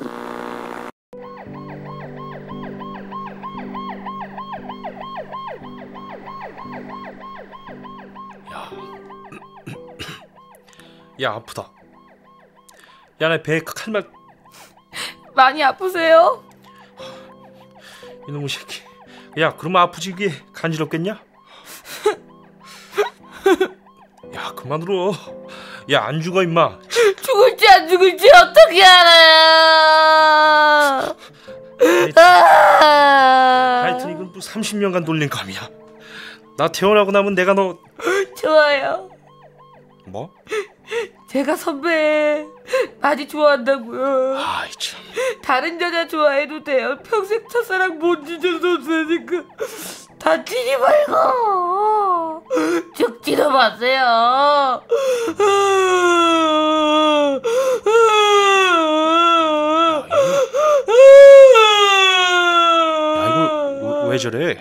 야 아프다. 야 내 배에 칼말 많이 아프세요? 이놈의 새끼. 야 그러면 아프지 이게 간지럽겠냐? 야 그만 울어. 야 안 죽어 임마. 죽을지 안 죽을지 어떻게 알아요? 아, 하여튼 이건 또 30년간 돌린 감이야. 나 태어나고 나면 내가 너 좋아요. 뭐? 제가 선배 많이 좋아한다고요. 아이 참. 다른 여자 좋아해도 돼요. 평생 첫사랑 못 잊어줬으니까 다치지 말고 죽지도 마세요. 야 이거 왜, 왜 저래?